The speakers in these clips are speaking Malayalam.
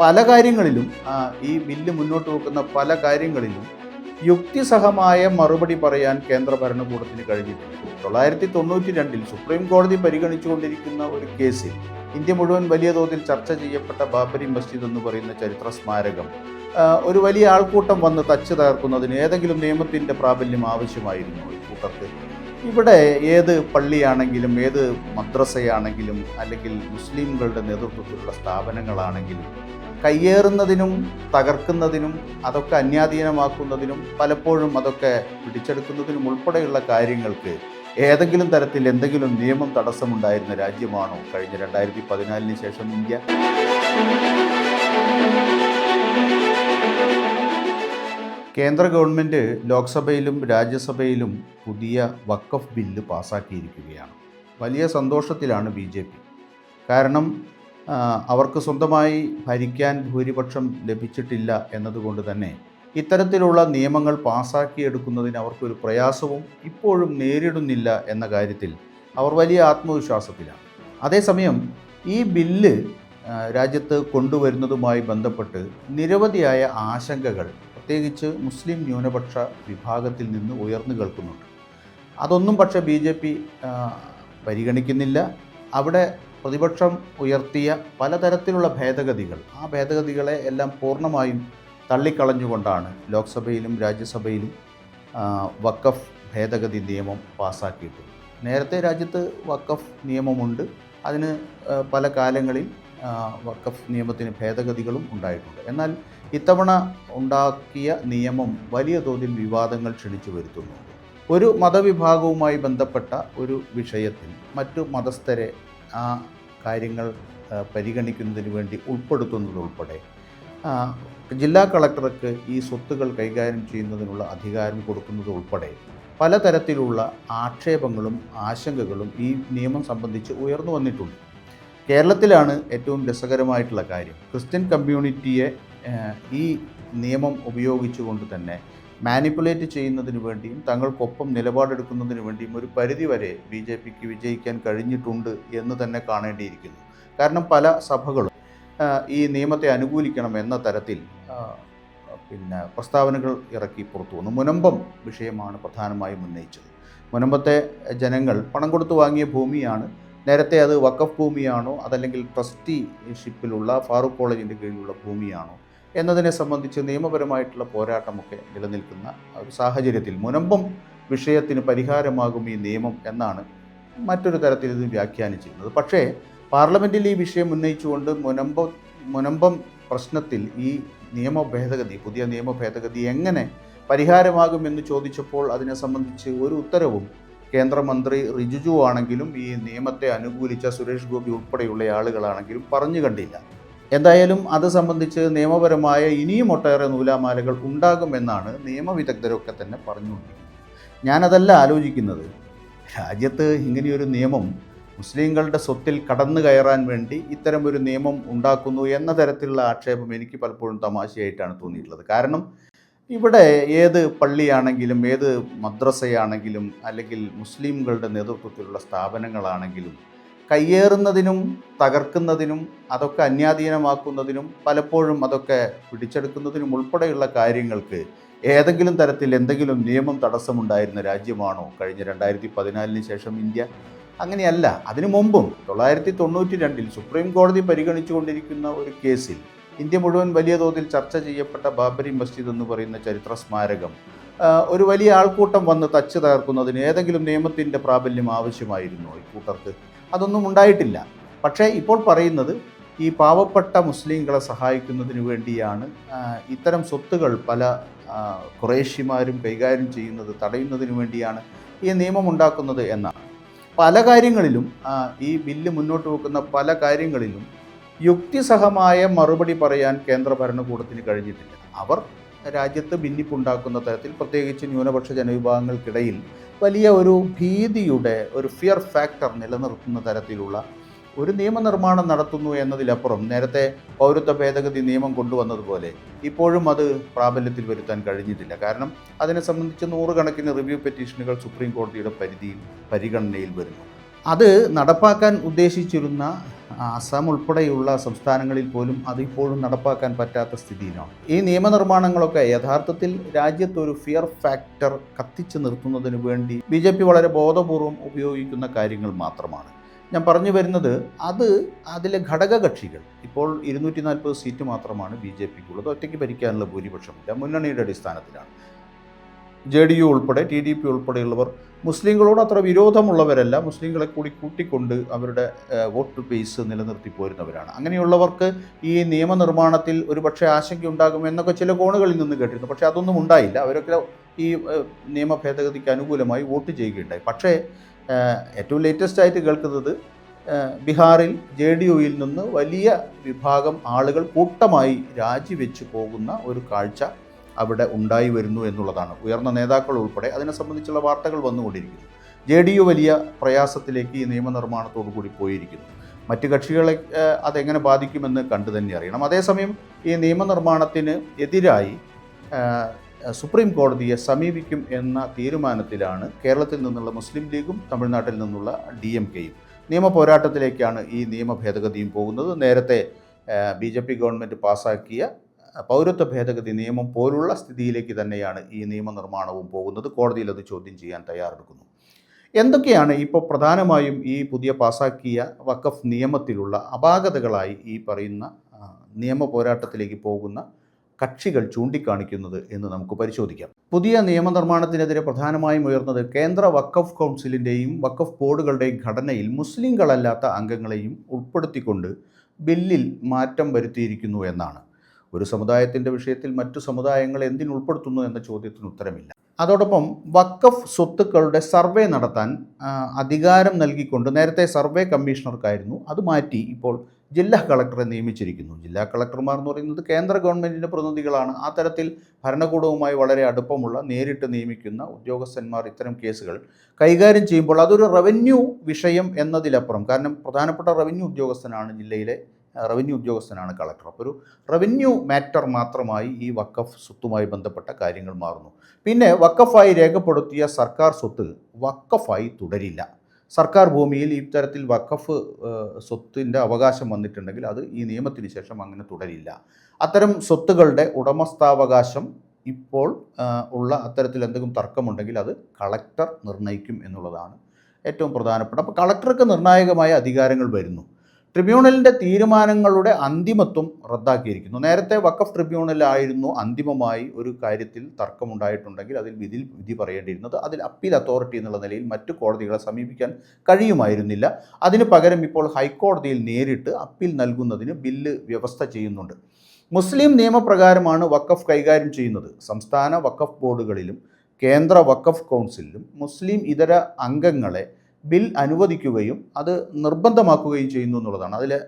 പല കാര്യങ്ങളിലും ഈ ബില്ല് മുന്നോട്ട് വെക്കുന്ന പല കാര്യങ്ങളിലും യുക്തിസഹമായ മറുപടി പറയാൻ കേന്ദ്ര ഭരണകൂടത്തിന് കഴിഞ്ഞിട്ടുണ്ട്. തൊള്ളായിരത്തി തൊണ്ണൂറ്റി രണ്ടിൽ സുപ്രീം കോടതി പരിഗണിച്ചുകൊണ്ടിരിക്കുന്ന ഒരു കേസിൽ ഇന്ത്യ മുഴുവൻ വലിയ തോതിൽ ചർച്ച ചെയ്യപ്പെട്ട ബാബരി മസ്ജിദ് എന്ന് പറയുന്ന ചരിത്ര സ്മാരകം ഒരു വലിയ ആൾക്കൂട്ടം വന്ന് തച്ച് തകർക്കുന്നതിന് ഏതെങ്കിലും നിയമത്തിന്റെ പ്രാബല്യം ആവശ്യമായിരുന്നു ഈ കൂട്ടർക്ക്? ഇവിടെ ഏത് പള്ളിയാണെങ്കിലും ഏത് മദ്രസയാണെങ്കിലും അല്ലെങ്കിൽ മുസ്ലിംകളുടെ നേതൃത്വത്തിലുള്ള സ്ഥാപനങ്ങളാണെങ്കിലും കയ്യേറുന്നതിനും തകർക്കുന്നതിനും അതൊക്കെ അന്യാധീനമാക്കുന്നതിനും പലപ്പോഴും അതൊക്കെ പിടിച്ചെടുക്കുന്നതിനും ഉൾപ്പെടെയുള്ള കാര്യങ്ങൾക്ക് ഏതെങ്കിലും തരത്തിൽ എന്തെങ്കിലും നിയമം തടസ്സമുണ്ടായിരുന്ന രാജ്യമാണോ കഴിഞ്ഞ രണ്ടായിരത്തി പതിനാലിന് ശേഷം ഇന്ത്യ? കേന്ദ്ര ഗവൺമെന്റ് ലോക്സഭയിലും രാജ്യസഭയിലും പുതിയ വക്കഫ് ബില്ല് പാസ്സാക്കിയിരിക്കുകയാണ് വലിയ സന്തോഷത്തിലാണ് ബി കാരണം അവർക്ക് സ്വന്തമായി ഭരിക്കാൻ ഭൂരിപക്ഷം ലഭിച്ചിട്ടില്ല എന്നതുകൊണ്ട് തന്നെ ഇത്തരത്തിലുള്ള നിയമങ്ങൾ പാസ്സാക്കിയെടുക്കുന്നതിന് അവർക്കൊരു പ്രയാസവും ഇപ്പോഴും നേരിടുന്നില്ല എന്ന കാര്യത്തിൽ അവർ വലിയ ആത്മവിശ്വാസത്തിലാണ്. അതേസമയം ഈ ബില്ല് രാജ്യത്ത് കൊണ്ടുവരുന്നതുമായി ബന്ധപ്പെട്ട് നിരവധിയായ ആശങ്കകൾ പ്രത്യേകിച്ച് മുസ്ലിം ന്യൂനപക്ഷ വിഭാഗത്തിൽ നിന്ന് ഉയർന്നു കേൾക്കുന്നുണ്ട്. അതൊന്നും പക്ഷേ ബി പരിഗണിക്കുന്നില്ല. അവിടെ പ്രതിപക്ഷം ഉയർത്തിയ പലതരത്തിലുള്ള ഭേദഗതികൾ. ആ ഭേദഗതികളെ എല്ലാം പൂർണമായും തള്ളിക്കളഞ്ഞുകൊണ്ടാണ് ലോക്സഭയിലും രാജ്യസഭയിലും വക്കഫ് ഭേദഗതി നിയമം പാസ്സാക്കിയിട്ടുള്ളത് നേരത്തെ രാജ്യത്ത് വക്കഫ് നിയമമുണ്ട്. അതിന് പല കാലങ്ങളിൽ വക്കഫ് നിയമത്തിന് ഭേദഗതികളും ഉണ്ടായിട്ടുണ്ട്. എന്നാൽ ഇത്തവണ ഉണ്ടാക്കിയ നിയമം വലിയ തോതിൽ വിവാദങ്ങൾ ക്ഷണിച്ചു വരുത്തുന്നുണ്ട്. ഒരു മതവിഭാഗവുമായി ബന്ധപ്പെട്ട ഒരു വിഷയത്തിൽ മറ്റു മതസ്ഥരെ ആ കാര്യങ്ങൾ പരിഗണിക്കുന്നതിന് വേണ്ടി ഉൾപ്പെടുത്തുന്നതുൾപ്പെടെ ജില്ലാ കളക്ടർക്ക് ഈ സ്വത്തുകൾ കൈകാര്യം ചെയ്യുന്നതിനുള്ള അധികാരം കൊടുക്കുന്നത് ഉൾപ്പെടെ പലതരത്തിലുള്ള ആക്ഷേപങ്ങളും ആശങ്കകളും ഈ നിയമം സംബന്ധിച്ച് ഉയർന്നു വന്നിട്ടുണ്ട്. കേരളത്തിലാണ് ഏറ്റവും രസകരമായിട്ടുള്ള കാര്യം. ക്രിസ്ത്യൻ കമ്മ്യൂണിറ്റിയെ ഈ നിയമം ഉപയോഗിച്ചുകൊണ്ട് തന്നെ മാനിപ്പുലേറ്റ് ചെയ്യുന്നതിന് വേണ്ടിയും തങ്ങൾക്കൊപ്പം നിലപാടെടുക്കുന്നതിന് വേണ്ടിയും ഒരു പരിധിവരെ ബി ജെ പിക്ക് വിജയിക്കാൻ കഴിഞ്ഞിട്ടുണ്ട് എന്ന് തന്നെ കാണേണ്ടിയിരിക്കുന്നു. കാരണം പല സഭകളും ഈ നിയമത്തെ അനുകൂലിക്കണം എന്ന തരത്തിൽ പിന്നെ പ്രസ്താവനകൾ ഇറക്കി പുറത്തു വന്നു. മുനമ്പം വിഷയമാണ് പ്രധാനമായും ഉന്നയിച്ചത്. മുനമ്പത്തെ ജനങ്ങൾ പണം കൊടുത്തു വാങ്ങിയ ഭൂമിയാണ്. നേരത്തെ അത് വക്കഫ് ഭൂമിയാണോ അതല്ലെങ്കിൽ ട്രസ്റ്റിഷിപ്പിലുള്ള ഫാറൂഖ് കോളേജിന്റെ കീഴിലുള്ള ഭൂമിയാണോ എന്നതിനെ സംബന്ധിച്ച് നിയമപരമായിട്ടുള്ള പോരാട്ടമൊക്കെ നിലനിൽക്കുന്ന ഒരു സാഹചര്യത്തിൽ മുനമ്പം വിഷയത്തിന് പരിഹാരമാകും ഈ നിയമം എന്നാണ് മറ്റൊരു തരത്തിൽ ഇത് വ്യാഖ്യാനിച്ചിരുന്നത്. പക്ഷേ പാർലമെന്റിൽ ഈ വിഷയം ഉന്നയിച്ചുകൊണ്ട് മുനമ്പം മുനമ്പം പ്രശ്നത്തിൽ ഈ നിയമ ഭേദഗതി പുതിയ നിയമ ഭേദഗതി എങ്ങനെ പരിഹാരമാകുമെന്ന് ചോദിച്ചപ്പോൾ അതിനെ സംബന്ധിച്ച് ഒരു ഉത്തരവും കേന്ദ്രമന്ത്രി റിജിജു ആണെങ്കിലും ഈ നിയമത്തെ അനുകൂലിച്ച സുരേഷ് ഗോപി ഉൾപ്പെടെയുള്ള ആളുകളാണെങ്കിലും പറഞ്ഞു കണ്ടില്ല. എന്തായാലും അത് സംബന്ധിച്ച് നിയമപരമായ ഇനിയും ഒട്ടേറെ നൂലാമാലകൾ ഉണ്ടാകുമെന്നാണ് നിയമവിദഗ്ധരൊക്കെ തന്നെ പറഞ്ഞുകൊണ്ടിരിക്കുന്നത്. ഞാനതല്ല ആലോചിക്കുന്നത്. രാജ്യത്ത് ഇങ്ങനെയൊരു നിയമം മുസ്ലിങ്ങളുടെ സ്വത്തിൽ കടന്നു കയറാൻ വേണ്ടി ഇത്തരം ഒരു നിയമം ഉണ്ടാക്കുന്നു എന്ന തരത്തിലുള്ള ആക്ഷേപം എനിക്ക് പലപ്പോഴും തമാശയായിട്ടാണ് തോന്നിയിട്ടുള്ളത്. കാരണം ഇവിടെ ഏത് പള്ളിയാണെങ്കിലും ഏത് മദ്രസയാണെങ്കിലും അല്ലെങ്കിൽ മുസ്ലിംകളുടെ നേതൃത്വത്തിലുള്ള സ്ഥാപനങ്ങളാണെങ്കിലും കയ്യേറുന്നതിനും തകർക്കുന്നതിനും അതൊക്കെ അന്യാധീനമാക്കുന്നതിനും പലപ്പോഴും അതൊക്കെ പിടിച്ചെടുക്കുന്നതിനും ഉൾപ്പെടെയുള്ള കാര്യങ്ങൾക്ക് ഏതെങ്കിലും തരത്തിൽ എന്തെങ്കിലും നിയമം തടസ്സമുണ്ടായിരുന്ന രാജ്യമാണോ? കഴിഞ്ഞ രണ്ടായിരത്തി പതിനാലിന് ശേഷം ഇന്ത്യ? അങ്ങനെയല്ല. അതിനു മുമ്പും തൊള്ളായിരത്തി തൊണ്ണൂറ്റി രണ്ടിൽ സുപ്രീം കോടതി പരിഗണിച്ചുകൊണ്ടിരിക്കുന്ന ഒരു കേസിൽ ഇന്ത്യ മുഴുവൻ വലിയ തോതിൽ ചർച്ച ചെയ്യപ്പെട്ട ബാബരി മസ്ജിദ് എന്ന് പറയുന്ന ചരിത്ര സ്മാരകം ഒരു വലിയ ആൾക്കൂട്ടം വന്ന് തച്ച് തകർക്കുന്നതിന് ഏതെങ്കിലും നിയമത്തിന്റെ പ്രാബല്യം ആവശ്യമായിരുന്നു ഈ കൂട്ടർക്ക്? അതൊന്നും ഉണ്ടായിട്ടില്ല. പക്ഷേ ഇപ്പോൾ പറയുന്നത് ഈ പാവപ്പെട്ട മുസ്ലിങ്ങളെ സഹായിക്കുന്നതിന് വേണ്ടിയാണ്. ഇത്തരം സ്വത്തുകൾ പല കുറേഷ്യമാരും കൈകാര്യം ചെയ്യുന്നത് തടയുന്നതിന് വേണ്ടിയാണ് ഈ നിയമം ഉണ്ടാക്കുന്നത് എന്നാണ്. പല കാര്യങ്ങളിലും ഈ ബില്ല് മുന്നോട്ട് വെക്കുന്ന പല കാര്യങ്ങളിലും യുക്തിസഹമായ മറുപടി പറയാൻ കേന്ദ്ര ഭരണകൂടത്തിന് കഴിഞ്ഞിട്ടില്ല. അവർ രാജ്യത്ത് ഭിന്നിപ്പുണ്ടാക്കുന്ന തരത്തിൽ പ്രത്യേകിച്ച് ന്യൂനപക്ഷ ജനവിഭാഗങ്ങൾക്കിടയിൽ വലിയ ഒരു ഭീതിയുടെ ഒരു ഫിയർ ഫാക്ടർ നിലനിർത്തുന്ന തരത്തിലുള്ള ഒരു നിയമനിർമ്മാണം നടത്തുന്നു എന്നതിലപ്പുറം നേരത്തെ പൗരത്വ ഭേദഗതി നിയമം കൊണ്ടുവന്നതുപോലെ ഇപ്പോഴും അത് പ്രാബല്യത്തിൽ വരുത്താൻ കഴിഞ്ഞിട്ടില്ല. കാരണം അതിനെ സംബന്ധിച്ച് നൂറുകണക്കിന് റിവ്യൂ പെറ്റീഷനുകൾ സുപ്രീം കോടതിയുടെ പരിധിയിൽ പരിഗണനയിൽ വരുന്നു. അത് നടപ്പാക്കാൻ ഉദ്ദേശിച്ചിരുന്ന അസം ഉൾപ്പെടെയുള്ള സംസ്ഥാനങ്ങളിൽ പോലും അതിപ്പോഴും നടപ്പാക്കാൻ പറ്റാത്ത സ്ഥിതിയിലാണ്. ഈ നിയമനിർമ്മാണങ്ങളൊക്കെ യഥാർത്ഥത്തിൽ രാജ്യത്തൊരു ഫിയർ ഫാക്ടർ കത്തിച്ചു നിർത്തുന്നതിന് വേണ്ടി ബി ജെ പി വളരെ ബോധപൂർവം ഉപയോഗിക്കുന്ന കാര്യങ്ങൾ മാത്രമാണ്. ഞാൻ പറഞ്ഞു വരുന്നത് അത് അതിലെ ഘടകകക്ഷികൾ ഇപ്പോൾ ഇരുന്നൂറ്റി നാൽപ്പത് സീറ്റ് മാത്രമാണ് ബി ജെ പിക്കുള്ളത് ഒറ്റയ്ക്ക് ഭരിക്കാനുള്ള ഭൂരിപക്ഷമില്ല മുന്നണിയുടെ അടിസ്ഥാനത്തിലാണ്. ജെ ഡി യു ഉൾപ്പെടെ ടി ഡി പി ഉൾപ്പെടെയുള്ളവർ മുസ്ലിങ്ങളോട് അത്ര വിരോധമുള്ളവരല്ല. മുസ്ലിങ്ങളെ കൂടി കൂട്ടിക്കൊണ്ട് അവരുടെ വോട്ട് ബേസ് നിലനിർത്തി പോരുന്നവരാണ്. അങ്ങനെയുള്ളവർക്ക് ഈ നിയമനിർമ്മാണത്തിൽ ഒരുപക്ഷെ ആശങ്കയുണ്ടാകും എന്നൊക്കെ ചില കോണുകളിൽ നിന്ന് കേട്ടിരുന്നു. പക്ഷേ അതൊന്നും ഉണ്ടായില്ല. അവരൊക്കെ ഈ നിയമ ഭേദഗതിക്ക് അനുകൂലമായി വോട്ട് ചെയ്യുകയുണ്ടായി. പക്ഷേ ഏറ്റവും ലേറ്റസ്റ്റ് ആയിട്ട് കേൾക്കുന്നത് ബീഹാറിൽ ജെ ഡി യുയിൽ നിന്ന് വലിയ വിഭാഗം ആളുകൾ കൂട്ടമായി രാജിവെച്ച് പോകുന്ന ഒരു കാഴ്ച അവിടെ ഉണ്ടായി വരുന്നു എന്നുള്ളതാണ്. ഉയർന്ന നേതാക്കൾ ഉൾപ്പെടെ അതിനെ സംബന്ധിച്ചുള്ള വാർത്തകൾ വന്നുകൊണ്ടിരിക്കുന്നു. ജെ ഡി യു വലിയ പ്രയാസത്തിലേക്ക് ഈ നിയമനിർമ്മാണത്തോടു കൂടി പോയിരിക്കുന്നു. മറ്റ് കക്ഷികളെ അതെങ്ങനെ ബാധിക്കുമെന്ന് കണ്ടു തന്നെ അറിയണം. അതേസമയം ഈ നിയമനിർമ്മാണത്തിന് എതിരായി സുപ്രീം കോടതിയെ സമീപിക്കും എന്ന തീരുമാനത്തിലാണ് കേരളത്തിൽ നിന്നുള്ള മുസ്ലിം ലീഗും തമിഴ്നാട്ടിൽ നിന്നുള്ള ഡി എം കെയും. നിയമ പോരാട്ടത്തിലേക്കാണ് ഈ നിയമ ഭേദഗതിയും പോകുന്നത്. നേരത്തെ ബി ജെ പി ഗവൺമെന്റ് പാസ്സാക്കിയ പൗരത്വ ഭേദഗതി നിയമം പോലുള്ള സ്ഥിതിയിലേക്ക് തന്നെയാണ് ഈ നിയമനിർമ്മാണവും പോകുന്നത്. കോടതിയിൽ അത് ചോദ്യം ചെയ്യാൻ തയ്യാറെടുക്കുന്നു. എന്തൊക്കെയാണ് ഇപ്പോൾ പ്രധാനമായും ഈ പുതിയ പാസാക്കിയ വഖഫ് നിയമത്തിലുള്ള അപാകതകളായി ഈ പറയുന്ന നിയമ പോരാട്ടത്തിലേക്ക് പോകുന്ന കക്ഷികൾ ചൂണ്ടിക്കാണിക്കുന്നത് എന്ന് നമുക്ക് പരിശോധിക്കാം. പുതിയ നിയമനിർമ്മാണത്തിനെതിരെ പ്രധാനമായും ഉയർന്നത് കേന്ദ്ര വഖഫ് കൗൺസിലിന്റെയും വഖഫ് ബോർഡുകളുടെയും ഘടനയിൽ മുസ്ലിങ്ങളല്ലാത്ത അംഗങ്ങളെയും ഉൾപ്പെടുത്തിക്കൊണ്ട് ബില്ലിൽ മാറ്റം വരുത്തിയിരിക്കുന്നു എന്നാണ്. ഒരു സമുദായത്തിന്റെ വിഷയത്തിൽ മറ്റു സമുദായങ്ങൾ എന്തിനുൾപ്പെടുത്തുന്നു എന്ന ചോദ്യത്തിന് ഉത്തരമില്ല. അതോടൊപ്പം വക്കഫ് സ്വത്തുക്കളുടെ സർവേ നടത്താൻ അധികാരം നൽകിക്കൊണ്ട് നേരത്തെ സർവേ കമ്മീഷണർക്കായിരുന്നു അത് മാറ്റി ഇപ്പോൾ ജില്ലാ കളക്ടറെ നിയമിച്ചിരിക്കുന്നു. ജില്ലാ കളക്ടർമാർ എന്ന് പറയുന്നത് കേന്ദ്ര ഗവൺമെന്റിന്റെ പ്രതിനിധികളാണ്. ആ തരത്തിൽ ഭരണകൂടവുമായി വളരെ അടുപ്പമുള്ള നേരിട്ട് നിയമിക്കുന്ന ഉദ്യോഗസ്ഥന്മാർ ഇത്തരം കേസുകൾ കൈകാര്യം ചെയ്യുമ്പോൾ അതൊരു റവന്യൂ വിഷയം എന്നതിലപ്പുറം. കാരണം പ്രധാനപ്പെട്ട റവന്യൂ ഉദ്യോഗസ്ഥനാണ് ജില്ലയിലെ റവന്യൂ ഉദ്യോഗസ്ഥനാണ് കളക്ടർ. അപ്പോൾ ഒരു റവന്യൂ മാറ്റർ മാത്രമായി ഈ വക്കഫ് സ്വത്തുമായി ബന്ധപ്പെട്ട കാര്യങ്ങൾ മാറുന്നു. പിന്നെ വക്കഫായി രേഖപ്പെടുത്തിയ സർക്കാർ സ്വത്ത് വക്കഫായി തുടരില്ല. സർക്കാർ ഭൂമിയിൽ ഈ തരത്തിൽ വക്കഫ് സ്വത്തിന്റെ അവകാശം വന്നിട്ടുണ്ടെങ്കിൽ അത് ഈ നിയമത്തിന് ശേഷം അങ്ങനെ തുടരില്ല. അത്തരം സ്വത്തുകളുടെ ഉടമസ്ഥാവകാശം ഇപ്പോൾ ഉള്ള അത്തരത്തിൽ എന്തെങ്കിലും തർക്കമുണ്ടെങ്കിൽ അത് കളക്ടർ നിർണയിക്കും എന്നുള്ളതാണ് ഏറ്റവും പ്രധാനപ്പെട്ട അപ്പോൾ കളക്ടർക്ക് നിർണായകമായ അധികാരങ്ങൾ വരുന്നു. ട്രിബ്യൂണലിന്റെ തീരുമാനങ്ങളുടെ അന്തിമത്വം റദ്ദാക്കിയിരിക്കുന്നു. നേരത്തെ വക്കഫ് ട്രിബ്യൂണലായിരുന്നു അന്തിമമായി ഒരു കാര്യത്തിൽ തർക്കമുണ്ടായിട്ടുണ്ടെങ്കിൽ അതിൽ വിധി വിധി പറയേണ്ടിയിരുന്നത്. അതിൽ അപ്പീൽ അതോറിറ്റി എന്നുള്ള നിലയിൽ മറ്റു കോടതികളെ സമീപിക്കാൻ കഴിയുമായിരുന്നില്ല. അതിന് പകരം ഇപ്പോൾ ഹൈക്കോടതിയിൽ നേരിട്ട് അപ്പീൽ നൽകുന്നതിന് ബില്ല് വ്യവസ്ഥ ചെയ്യുന്നുണ്ട്. മുസ്ലിം നിയമപ്രകാരമാണ് വക്കഫ് കൈകാര്യം ചെയ്യുന്നത്. സംസ്ഥാന വക്കഫ് ബോർഡുകളിലും കേന്ദ്ര വക്കഫ് കൗൺസിലിലും മുസ്ലിം ഇതര അംഗങ്ങളെ ബിൽ അനുവദിക്കുകയും അത് നിർബന്ധമാക്കുകയും ചെയ്യുന്നു എന്നുള്ളതാണ് അതിലെ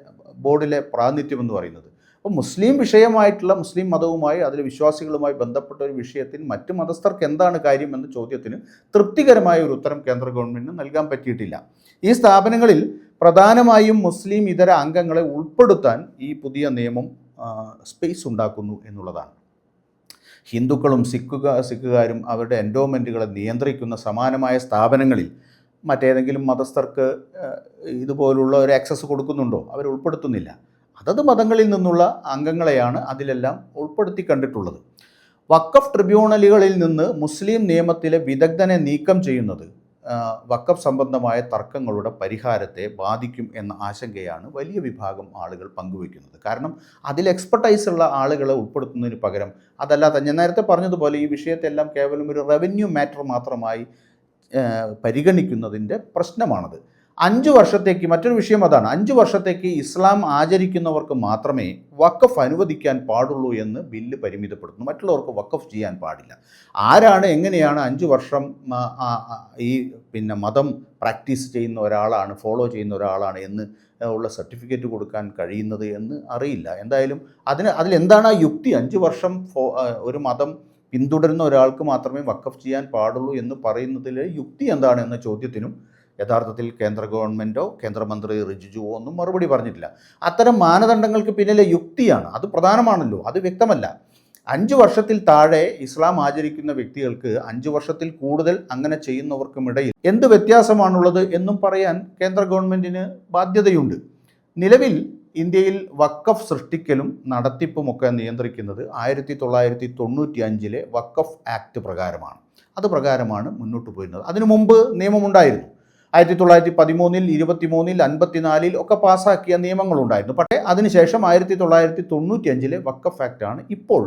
ബോർഡിലെ പ്രാതിനിധ്യം എന്ന് പറയുന്നത്. അപ്പോൾ മുസ്ലിം വിഷയമായിട്ടുള്ള മുസ്ലിം മതവുമായി അതിലെ വിശ്വാസികളുമായി ബന്ധപ്പെട്ട ഒരു വിഷയത്തിൽ മറ്റ് മതസ്ഥർക്ക് എന്താണ് കാര്യം എന്ന ചോദ്യത്തിന് തൃപ്തികരമായ ഒരു ഉത്തരം കേന്ദ്ര ഗവൺമെന്റിന് നൽകാൻ പറ്റിയിട്ടില്ല. ഈ സ്ഥാപനങ്ങളിൽ പ്രധാനമായും മുസ്ലിം ഇതര അംഗങ്ങളെ ഉൾപ്പെടുത്താൻ ഈ പുതിയ നിയമം സ്പേസ് ഉണ്ടാക്കുന്നു എന്നുള്ളതാണ്. ഹിന്ദുക്കളും സിഖുക സിഖുകാരും അവരുടെ എൻഡോമെന്റുകളെ നിയന്ത്രിക്കുന്ന സമാനമായ സ്ഥാപനങ്ങളിൽ മറ്റേതെങ്കിലും മതസ്ഥർക്ക് ഇതുപോലുള്ള ഒരു ആക്സസ് കൊടുക്കുന്നുണ്ടോ? അവർ ഉൾപ്പെടുത്തുന്നില്ല. അതത് മതങ്ങളിൽ നിന്നുള്ള അംഗങ്ങളെയാണ് അതിലെല്ലാം ഉൾപ്പെടുത്തി കണ്ടിട്ടുള്ളത്. വക്കഫ് ട്രിബ്യൂണലുകളിൽ നിന്ന് മുസ്ലിം നിയമത്തിലെ വിദഗ്ധനെ നീക്കം ചെയ്യുന്നത് വക്കഫ് സംബന്ധമായ തർക്കങ്ങളുടെ പരിഹാരത്തെ ബാധിക്കും എന്ന ആശങ്കയാണ് വലിയ വിഭാഗം ആളുകൾ പങ്കുവയ്ക്കുന്നത്. കാരണം അതിൽ എക്സ്പെർട്ടൈസ് ഉള്ള ആളുകളെ ഉൾപ്പെടുത്തുന്നതിന് പകരം അതല്ലാതെ ഞാൻ നേരത്തെ പറഞ്ഞതുപോലെ ഈ വിഷയത്തെല്ലാം കേവലം ഒരു റവന്യൂ മാറ്റർ മാത്രമായി പരിഗണിക്കുന്നതിന്റെ പ്രശ്നമാണത്. അഞ്ച് വർഷത്തേക്ക് മറ്റൊരു വിഷയം അതാണ്. അഞ്ച് വർഷത്തേക്ക് ഇസ്ലാം ആചരിക്കുന്നവർക്ക് മാത്രമേ വക്കഫ് അനുവദിക്കാൻ പാടുള്ളൂ എന്ന് ബില്ല് പരിമിതപ്പെടുത്തുന്നു. മറ്റുള്ളവർക്ക് വക്കഫ് ചെയ്യാൻ പാടില്ല. ആരാണ് എങ്ങനെയാണ് അഞ്ച് വർഷം ഈ പിന്നെ മതം പ്രാക്ടീസ് ചെയ്യുന്ന ഒരാളാണ് ഫോളോ ചെയ്യുന്ന ഒരാളാണ് എന്ന് ഉള്ള സർട്ടിഫിക്കറ്റ് കൊടുക്കാൻ കഴിയുന്നത് എന്ന് അറിയില്ല. എന്തായാലും അതിന് അതിലെന്താണ് ആ യുക്തി? അഞ്ച് വർഷം ഒരു മതം പിന്തുടരുന്ന ഒരാൾക്ക് മാത്രമേ വക്കഫ് ചെയ്യാൻ പാടുള്ളൂ എന്ന് പറയുന്നതിലെ യുക്തി എന്താണ് എന്ന ചോദ്യത്തിനും യഥാർത്ഥത്തിൽ കേന്ദ്ര ഗവൺമെന്റോ കേന്ദ്രമന്ത്രി റിജിജുവോ ഒന്നും മറുപടി പറഞ്ഞിട്ടില്ല. അത്തരം മാനദണ്ഡങ്ങൾക്ക് പിന്നിലെ യുക്തിയാണ്. അത് പ്രധാനമാണല്ലോ. അത് വ്യക്തമല്ല. അഞ്ച് വർഷത്തിൽ താഴെ ഇസ്ലാം ആചരിക്കുന്ന വ്യക്തികൾക്ക് അഞ്ച് വർഷത്തിൽ കൂടുതൽ അങ്ങനെ ചെയ്യുന്നവർക്കുമിടയിൽ എന്ത് വ്യത്യാസമാണുള്ളത് എന്നും പറയാൻ കേന്ദ്ര ഗവൺമെന്റിന് ബാധ്യതയുണ്ട്. നിലവിൽ ഇന്ത്യയിൽ വക്കഫ് സൃഷ്ടിക്കലും നടത്തിപ്പുമൊക്കെ നിയന്ത്രിക്കുന്നത് ആയിരത്തി തൊള്ളായിരത്തി തൊണ്ണൂറ്റി അഞ്ചിലെ വക്കഫ് ആക്ട് പ്രകാരമാണ്. അത് പ്രകാരമാണ് മുന്നോട്ട് പോയിരുന്നത്. അതിനു മുമ്പ് നിയമമുണ്ടായിരുന്നു. ആയിരത്തി തൊള്ളായിരത്തി പതിമൂന്നിൽ ഇരുപത്തിമൂന്നിൽ അൻപത്തിനാലിൽ ഒക്കെ പാസ്സാക്കിയ നിയമങ്ങളുണ്ടായിരുന്നു. പക്ഷേ അതിനുശേഷം ആയിരത്തി തൊള്ളായിരത്തി തൊണ്ണൂറ്റി അഞ്ചിലെ വക്കഫ് ആക്ടാണ് ഇപ്പോൾ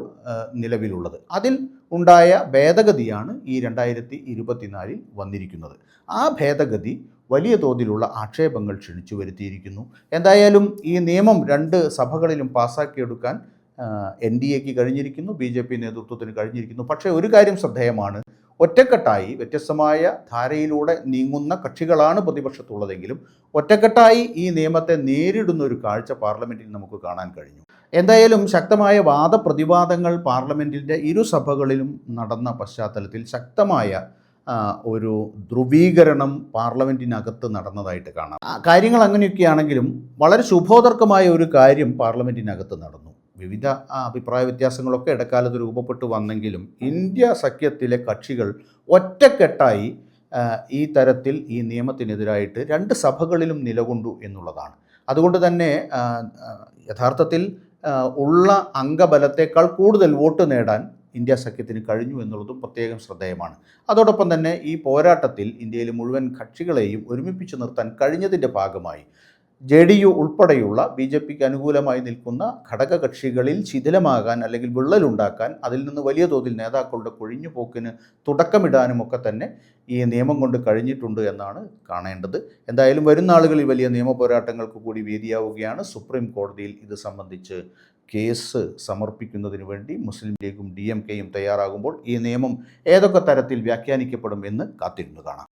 നിലവിലുള്ളത്. അതിൽ ഉണ്ടായ ഭേദഗതിയാണ് ഈ രണ്ടായിരത്തി ഇരുപത്തിനാലിൽ വന്നിരിക്കുന്നത്. ആ ഭേദഗതി വലിയ തോതിലുള്ള ആക്ഷേപങ്ങൾ ക്ഷണിച്ചു വരുത്തിയിരിക്കുന്നു. എന്തായാലും ഈ നിയമം രണ്ട് സഭകളിലും പാസാക്കിയെടുക്കാൻ എൻ ഡി എക്ക് കഴിഞ്ഞിരിക്കുന്നു ബി ജെ പി നേതൃത്വത്തിന് കഴിഞ്ഞിരിക്കുന്നു. പക്ഷേ ഒരു കാര്യം ശ്രദ്ധേയമാണ്. ഒറ്റക്കെട്ടായി വ്യത്യസ്തമായ ധാരയിലൂടെ നീങ്ങുന്ന കക്ഷികളാണ് പ്രതിപക്ഷത്തുള്ളതെങ്കിലും ഒറ്റക്കെട്ടായി ഈ നിയമത്തെ നേരിടുന്ന ഒരു കാഴ്ച പാർലമെന്റിൽ നമുക്ക് കാണാൻ കഴിഞ്ഞു. എന്തായാലും ശക്തമായ വാദപ്രതിവാദങ്ങൾ പാർലമെന്റിന്റെ ഇരു സഭകളിലും നടന്ന പശ്ചാത്തലത്തിൽ ശക്തമായ ഒരു ധ്രുവീകരണം പാർലമെന്റിനകത്ത് നടന്നതായിട്ട് കാണാം. കാര്യങ്ങൾ അങ്ങനെയൊക്കെയാണെങ്കിലും വളരെ ശുഭോദർക്കമായ ഒരു കാര്യം പാർലമെന്റിനകത്ത് നടന്നു. വിവിധ അഭിപ്രായ വ്യത്യാസങ്ങളൊക്കെ ഇടക്കാലത്ത് രൂപപ്പെട്ടു വന്നെങ്കിലും ഇന്ത്യ സഖ്യത്തിലെ കക്ഷികൾ ഒറ്റക്കെട്ടായി ഈ തരത്തിൽ ഈ നിയമത്തിനെതിരായിട്ട് രണ്ട് സഭകളിലും നിലകൊണ്ടു എന്നുള്ളതാണ്. അതുകൊണ്ട് തന്നെ യഥാർത്ഥത്തിൽ ഉള്ള അംഗബലത്തേക്കാൾ കൂടുതൽ വോട്ട് നേടാൻ ഇന്ത്യ സഖ്യത്തിന് കഴിഞ്ഞു എന്നുള്ളതും പ്രത്യേകം ശ്രദ്ധേയമാണ്. അതോടൊപ്പം തന്നെ ഈ പോരാട്ടത്തിൽ ഇന്ത്യയിലെ മുഴുവൻ കക്ഷികളെയും ഒരുമിപ്പിച്ചു നിർത്താൻ കഴിഞ്ഞതിന്റെ ഭാഗമായി ജെ ഡി യു ഉൾപ്പെടെയുള്ള ബി ജെ പിക്ക് അനുകൂലമായി നിൽക്കുന്ന ഘടകകക്ഷികളിൽ ശിഥിലമാകാൻ അല്ലെങ്കിൽ വിള്ളലുണ്ടാക്കാൻ അതിൽ നിന്ന് വലിയ തോതിൽ നേതാക്കളുടെ കൊഴിഞ്ഞുപോക്കിന് തുടക്കമിടാനും ഒക്കെ തന്നെ ഈ നിയമം കൊണ്ട് കഴിഞ്ഞിട്ടുണ്ട് എന്നാണ് കാണേണ്ടത്. എന്തായാലും വരുന്ന ആളുകളിൽ വലിയ നിയമ പോരാട്ടങ്ങൾക്ക് കൂടി വേദിയാവുകയാണ്. സുപ്രീം കോടതിയിൽ ഇത് സംബന്ധിച്ച് കേസ് സമർപ്പിക്കുന്നതിന് വേണ്ടി മുസ്ലിം ലീഗും ഡി എം കെയും തയ്യാറാകുമ്പോൾ ഈ നിയമം ഏതൊക്കെ തരത്തിൽ വ്യാഖ്യാനിക്കപ്പെടും എന്ന് കാത്തിരുന്നു കാണാം.